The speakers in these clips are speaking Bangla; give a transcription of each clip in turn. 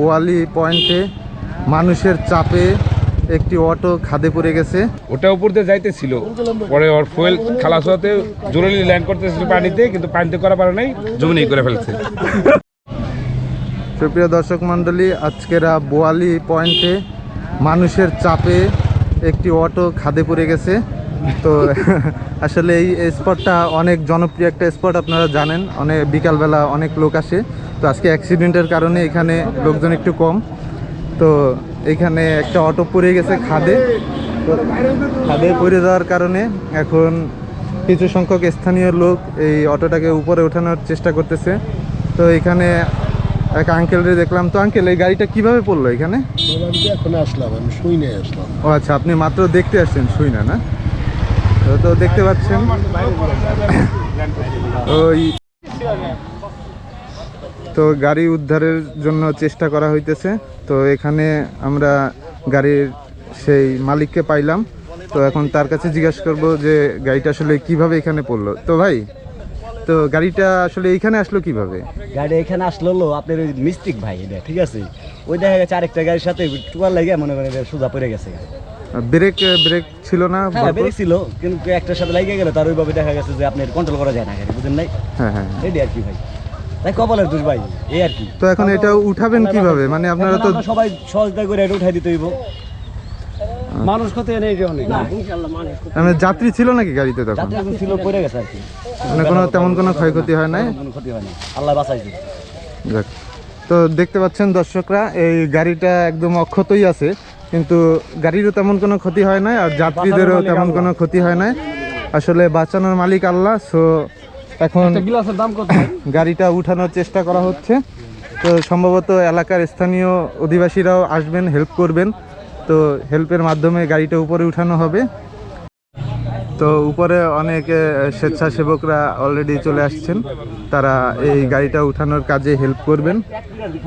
বোয়ালি পয়েন্টে মানুষের চাপে একটি অটো খাদে পড়ে গেছে। ওটা উপর দিয়ে যাইতেছিল। পরে ওর ফুয়েল খালাস হতে জরুরি ল্যান্ড করতেছিল পানিতে কিন্তু পানিতে করা পারে নাই জমিনেই করে ফেলছে। সুপ্রিয় দর্শক মণ্ডলী আজকেরা বোয়ালি পয়েন্টে মানুষের চাপে একটি অটো খাদে পড়ে গেছে। তো আসলে এই স্পটটা অনেক জনপ্রিয় একটা স্পট আপনারা জানেন। অনেক বিকালবেলা অনেক লোক আসে। তো আজকে অ্যাক্সিডেন্টের কারণে এখানে লোকজন একটু কম। তো এখানে একটা অটো পড়ে গেছে খাদে। খাদে পড়ে যাওয়ার কারণে এখন কিছু সংখ্যক স্থানীয় লোক এই অটোটাকে উপরে ওঠানোর চেষ্টা করতেছে। তো এখানে এক আঙ্কেলরে দেখলাম। তো আঙ্কেল এই গাড়িটা কীভাবে পড়ল এখানে? আসলাম আমি শুই নিয়ে আসলাম ও আচ্ছা আপনি মাত্র দেখতে আসছেন, শুই না না? তো দেখতে পাচ্ছেন। ওই তো গাড়ি উদ্ধারের জন্য চেষ্টা করা হইতেছে। তো এখানে আমরা গাড়ির সেই মালিককে পাইলাম। তো এখন তার কাছে জিজ্ঞাসা করব যে গাড়িটা আসলে কীভাবে এখানে পড়ল। তো ভাই তো গাড়িটা আসলে এইখানে আসলো কীভাবে? গাড়ি এখানে আসলো হলো আপনার ওই মিস্ত্রিক ভাই এটা ঠিক আছে? ওই দেখা গেছে আরেকটা গাড়ির সাথে টুয়ার লাগে মনে করেন এটা সোজা পড়ে গেছে। ব্রেক ব্রেক ছিল না হ্যাঁ ভরপুর? বেরিয়েছিল কিন্তু একটার সাথে লাগিয়ে গেলে তার ওইভাবে দেখা গেছে যে আপনার কন্ট্রোল করা যায় না গাড়ি বুঝেন নাই? হ্যাঁ হ্যাঁ এটি আর কি ভাই। তাই কপালের দোষ ভাই এই আর কি। তো এখন এটা উঠাবেন কীভাবে? মানে আপনারা তো সবাই সহজতা করে এটা উঠাই দিতে হইব। মানুষ কত এনে এটা অনেক। মানে যাত্রী ছিল নাকি গাড়িতে তখন? যাত্রী ছিল পড়ে গেছে আর কি। মানে কোনো তেমন কোনো ক্ষয়ক্ষতি হয় নাই? কোনো ক্ষতি হয় না আল্লাহ বাঁচাইছে। যাক। তো দেখতে পাচ্ছেন দর্শকরা এই গাড়িটা একদম অক্ষতই আছে কিন্তু গাড়িরও তেমন কোনো ক্ষতি হয় নাই আর যাত্রীদেরও তেমন কোনো ক্ষতি হয় নাই। আসলে বাঁচানোর মালিক আল্লাহ সো এখন গ্লাসের দাম কত? গাড়িটা উঠানোর চেষ্টা করা হচ্ছে। তো সম্ভবত এলাকার স্থানীয় অধিবাসীরাও আসবেন হেল্প করবেন। তো হেল্পের মাধ্যমে গাড়িটা উপরে উঠানো হবে। তো উপরে অনেক স্বেচ্ছাসেবকরা অলরেডি চলে আসছেন। তারা এই গাড়িটা উঠানোর কাজে হেল্প করবেন।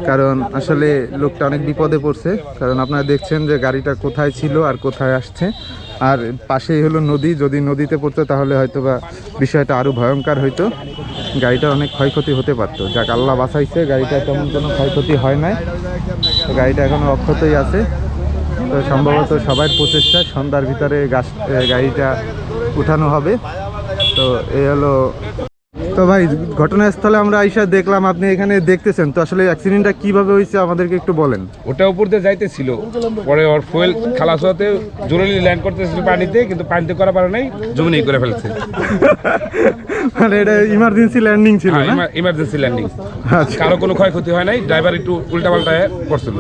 কারণ আসলে লোকটা অনেক বিপদে পড়ছে। কারণ আপনারা দেখছেন যে গাড়িটা কোথায় ছিল আর কোথায় আসছে। আর পাশেই হলো নদী। যদি নদীতে পড়তো তাহলে হয়তো বা বিষয়টা আরও ভয়ঙ্কর হইতো। গাড়িটা অনেক ক্ষয়ক্ষতি হতে পারতো। যাক, আল্লাহ বাঁচাইছে। গাড়িটা তেমন কোনো ক্ষয়ক্ষতি হয় নাই। গাড়িটা এখনও অক্ষতই আছে। তো সম্ভবত সবার প্রচেষ্টা সন্ধ্যার ভিতরে গাছ গাড়িটা উঠানো হবে। তো এই হলো তো ভাই ঘটনাস্থলে আমরা আইসা দেখলাম আপনি এখানে দেখতেছেন। তো আসলে অ্যাক্সিডেন্টটা কীভাবে হয়েছে আমাদেরকে একটু বলেন। ওটা উপর দিয়ে যাইতেছিল। পরে ওর ফুয়েল খালাস হতে জরুরি ল্যান্ড করতেছিল পানিতে কিন্তু পানিতে করা পারে নাই জমিনেই করে ফেলছে। মানে এটা ইমার্জেন্সি ল্যান্ডিং ছিল হ্যাঁ না? ইমার্জেন্সি ল্যান্ডিং আচ্ছা। কারও কোনো ক্ষয়ক্ষতি হয় নাই ড্রাইভার একটু উল্টা পাল্টা করছিল